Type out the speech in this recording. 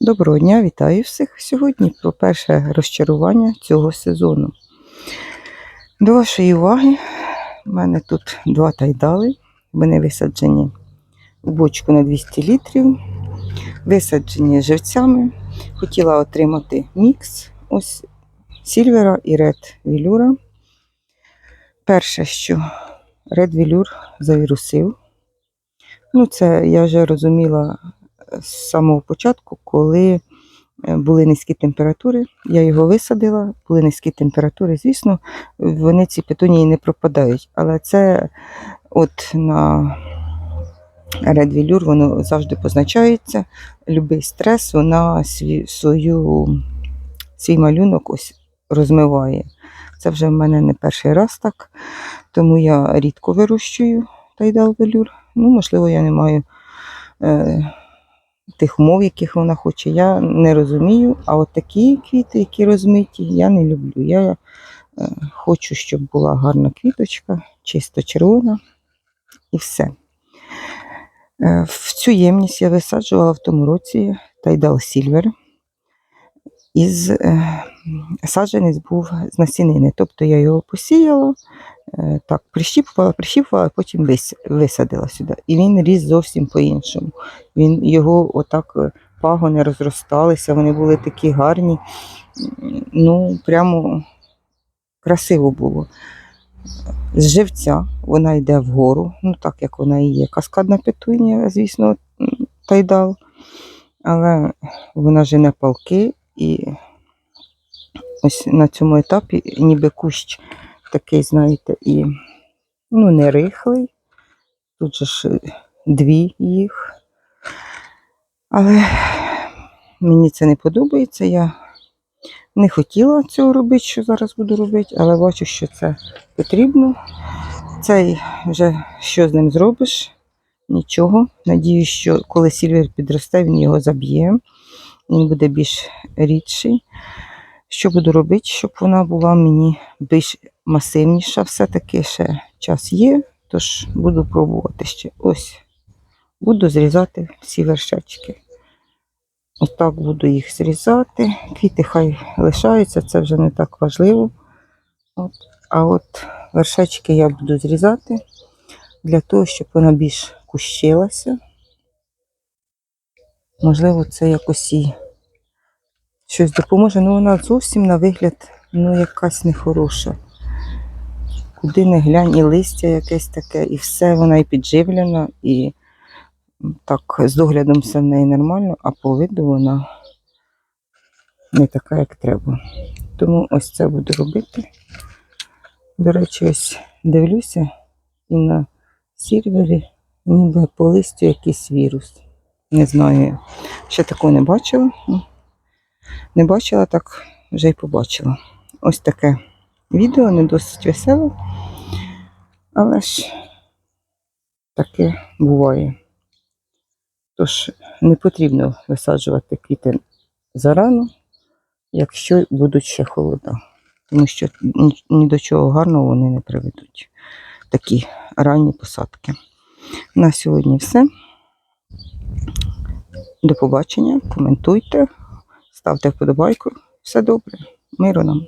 Доброго дня, вітаю всіх. Сьогодні про перше розчарування цього сезону. До вашої уваги, в мене тут два тайдали. Вони висаджені в бочку на 200 літрів, висаджені живцями. Хотіла отримати мікс ось Сільвера і Ред Вілюра. Перше, що Ред Вілюр завірусив. Ну, це я вже розуміла з самого початку, коли е, були низькі температури. Я його висадила, були низькі температури. Звісно, вони ці петунії не пропадають. Але це от на Velour воно завжди позначається. Любий стрес, вона свій, свою, свій малюнок ось розмиває. Це вже в мене не перший раз так, тому я рідко вирощую тайдал велюр. Ну, можливо, я не маю е, тих умов, яких вона хоче. Я не розумію. А от такі квіти, які розмиті, я не люблю. Я е, хочу, щоб була гарна квіточка, чисто червона і все. Е, в цю ємність я висаджувала в тому році тайдал Сільвер. Із е, саджанець був з насінини. Тобто я його посіяла, так, прищіпувала, прищіпувала, а потім вис, висадила сюди. І він ріс зовсім по-іншому. Він, його отак е, пагони розросталися, вони були такі гарні. Ну, прямо красиво було. З живця вона йде вгору, ну так як вона і є. Каскадна петунія, звісно, тайдал. Але вона жене палки і ось на цьому етапі ніби кущ такий, знаєте, і ну, не рихлий. Тут же ж е, дві їх. Але мені це не подобається. Я не хотіла цього робити, що зараз буду робити, але бачу, що це потрібно. Цей вже що з ним зробиш? Нічого. Надіюсь, що коли сільвер підросте, він його заб'є. Він буде більш рідший. Що буду робити, щоб вона була мені більш масивніша, все-таки ще час є, тож буду пробувати ще. Ось буду зрізати всі вершечки. Отак буду їх зрізати. Квіти хай лишаються, це вже не так важливо. От. А от вершечки я буду зрізати для того, щоб вона більш кущилася. Можливо, це якось і щось допоможе. Ну, вона зовсім на вигляд ну, якась нехороша. Куди не глянь, і листя якесь таке, і все, вона і підживлена, і так, з доглядом все в неї нормально, а по виду вона не така, як треба. Тому ось це буду робити. До речі, ось дивлюся і на сірвері ніби по листю якийсь вірус. Не знаю, ще такого не бачила. Не бачила, так вже й побачила. Ось таке відео, не досить веселе, але ж таке буває. Тож не потрібно висаджувати квіти зарано, якщо будуть ще холода. Тому що ні до чого гарного вони не приведуть. Такі ранні посадки. На сьогодні все. До побачення. Коментуйте, ставте вподобайку. Все добре. Миру нам.